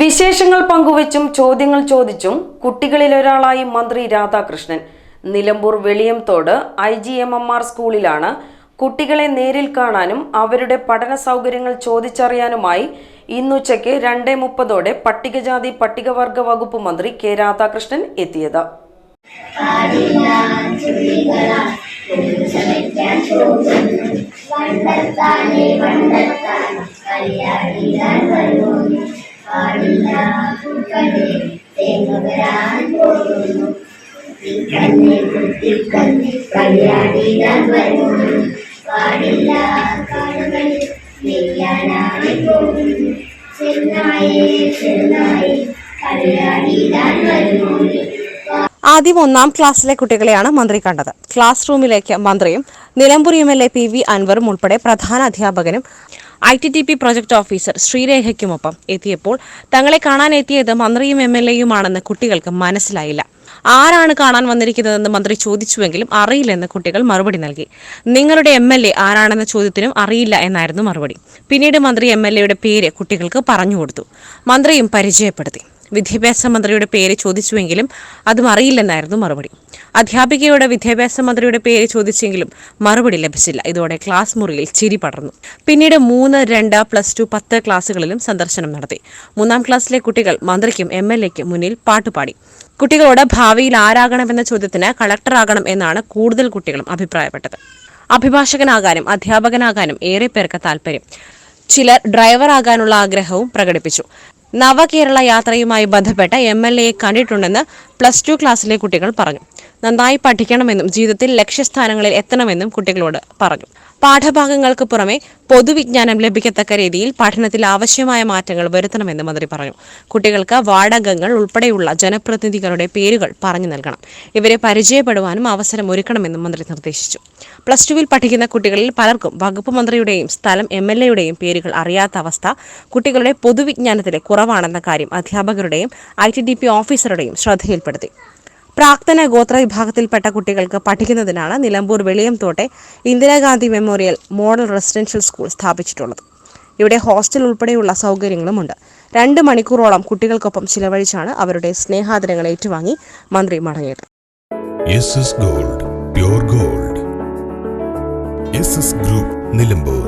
വിശേഷങ്ങൾ പങ്കുവച്ചും ചോദ്യങ്ങൾ ചോദിച്ചും കുട്ടികളിൽ ഒരാളായി മന്ത്രി Radhakrishnan. Nilambur Veliyamthode I G M M R സ്കൂളിലാണ് കുട്ടികളെ നേരിൽ കാണാനും അവരുടെ പഠന സൗകര്യങ്ങൾ ചോദിച്ചറിയാനുമായി ഇന്നുച്ചയ്ക്ക് രണ്ടേ മുപ്പതോടെ പട്ടികജാതി പട്ടികവർഗ വകുപ്പ് മന്ത്രി കെ രാധാകൃഷ്ണൻ എത്തിയത്. വരുന്നു. പാടില്ല പോകുന്നു പോകുന്നു ചെന്നായി ചെന്നായി കല്യാണിയാൻ വരുന്നു ആദ്യം ഒന്നാം ക്ലാസ്സിലെ കുട്ടികളെയാണ് മന്ത്രി കണ്ടത്. ക്ലാസ് റൂമിലേക്ക് മന്ത്രിയും Nilambur M L A P V അൻവറും ഉൾപ്പെടെ പ്രധാന അധ്യാപകനും I T T P project officer ശ്രീരേഖയ്ക്കുമൊപ്പം എത്തിയപ്പോൾ തങ്ങളെ കാണാൻ എത്തിയത് മന്ത്രിയും എം എൽ എയുമാണെന്ന് കുട്ടികൾക്ക് മനസ്സിലായില്ല. ആരാണ് കാണാൻ വന്നിരിക്കുന്നതെന്ന് മന്ത്രി ചോദിച്ചുവെങ്കിലും അറിയില്ലെന്ന് കുട്ടികൾ മറുപടി നൽകി. നിങ്ങളുടെ എം എൽ എ ആരാണെന്ന ചോദ്യത്തിനും അറിയില്ല എന്നായിരുന്നു മറുപടി. പിന്നീട് മന്ത്രി എം എൽ എയുടെ പേര് കുട്ടികൾക്ക് പറഞ്ഞു കൊടുത്തു. മന്ത്രിയും പരിചയപ്പെടുത്തി. വിദ്യാഭ്യാസ മന്ത്രിയുടെ പേര് ചോദിച്ചുവെങ്കിലും അതും അറിയില്ലെന്നായിരുന്നു മറുപടി. അധ്യാപികയുടെ വിദ്യാഭ്യാസ മന്ത്രിയുടെ പേര് ചോദിച്ചെങ്കിലും മറുപടി ലഭിച്ചില്ല. ഇതോടെ ക്ലാസ് മുറിയിൽ ചിരി പടർന്നു. പിന്നീട് മൂന്ന് രണ്ട് പ്ലസ് ടു പത്ത് ക്ലാസ്സുകളിലും സന്ദർശനം നടത്തി. മൂന്നാം ക്ലാസ്സിലെ കുട്ടികൾ മന്ത്രിക്കും എം എൽ എക്കും മുന്നിൽ പാട്ടുപാടി കുട്ടികളോട് ഭാവിയിൽ ആരാകണമെന്ന ചോദ്യത്തിന് കളക്ടറാകണം എന്നാണ് കൂടുതൽ കുട്ടികളും അഭിപ്രായപ്പെട്ടത്. അഭിഭാഷകനാകാനും അധ്യാപകനാകാനും ഏറെ പേർക്ക് താല്പര്യം ചിലർ ഡ്രൈവർ ആകാനുള്ള ആഗ്രഹവും പ്രകടിപ്പിച്ചു. നവകേരള യാത്രയുമായി ബന്ധപ്പെട്ട എം എൽ എയെ കണ്ടിട്ടുണ്ടെന്ന് പ്ലസ് ടു ക്ലാസ്സിലെ കുട്ടികൾ പറഞ്ഞു. നന്നായി പഠിക്കണമെന്നും ജീവിതത്തിൽ ലക്ഷ്യസ്ഥാനങ്ങളിൽ എത്തണമെന്നും കുട്ടികളോട് പറഞ്ഞു. പാഠഭാഗങ്ങൾക്ക് പുറമെ പൊതുവിജ്ഞാനം ലഭിക്കത്തക്ക രീതിയിൽ പഠനത്തിൽ ആവശ്യമായ മാറ്റങ്ങൾ വരുത്തണമെന്ന് മന്ത്രി പറഞ്ഞു. കുട്ടികൾക്ക് വാടകങ്ങൾ ഉൾപ്പെടെയുള്ള ജനപ്രതിനിധികളുടെ പേരുകൾ പറഞ്ഞു നൽകണം. ഇവരെ പരിചയപ്പെടുവാനും അവസരം ഒരുക്കണമെന്നും മന്ത്രി നിർദ്ദേശിച്ചു. പ്ലസ് ടുവിൽ പഠിക്കുന്ന കുട്ടികളിൽ പലർക്കും വകുപ്പ് മന്ത്രിയുടെയും സ്ഥലം എം എൽ എയുടെയും പേരുകൾ അറിയാത്ത അവസ്ഥ കുട്ടികളുടെ പൊതുവിജ്ഞാനത്തിലെ കുറവാണെന്ന കാര്യം അധ്യാപകരുടെയും ഐ ടി ഡി പി ഓഫീസറുടെയും ശ്രദ്ധയിൽപ്പെടുത്തി. പ്രാക്തന ഗോത്ര വിഭാഗത്തിൽപ്പെട്ട കുട്ടികൾക്ക് പഠിക്കുന്നതിനാണ് Nilambur വെളിയംതോട്ടെ Indira Gandhi memorial model residential school സ്ഥാപിച്ചിട്ടുള്ളത്. ഇവിടെ ഹോസ്റ്റൽ ഉൾപ്പെടെയുള്ള സൗകര്യങ്ങളുമുണ്ട്. രണ്ട് മണിക്കൂറോളം കുട്ടികൾക്കൊപ്പം ചിലവഴിച്ചാണ് അവരുടെ സ്നേഹാദരങ്ങൾ ഏറ്റുവാങ്ങി മന്ത്രി മടങ്ങിയത്. Gold gold group Nilambur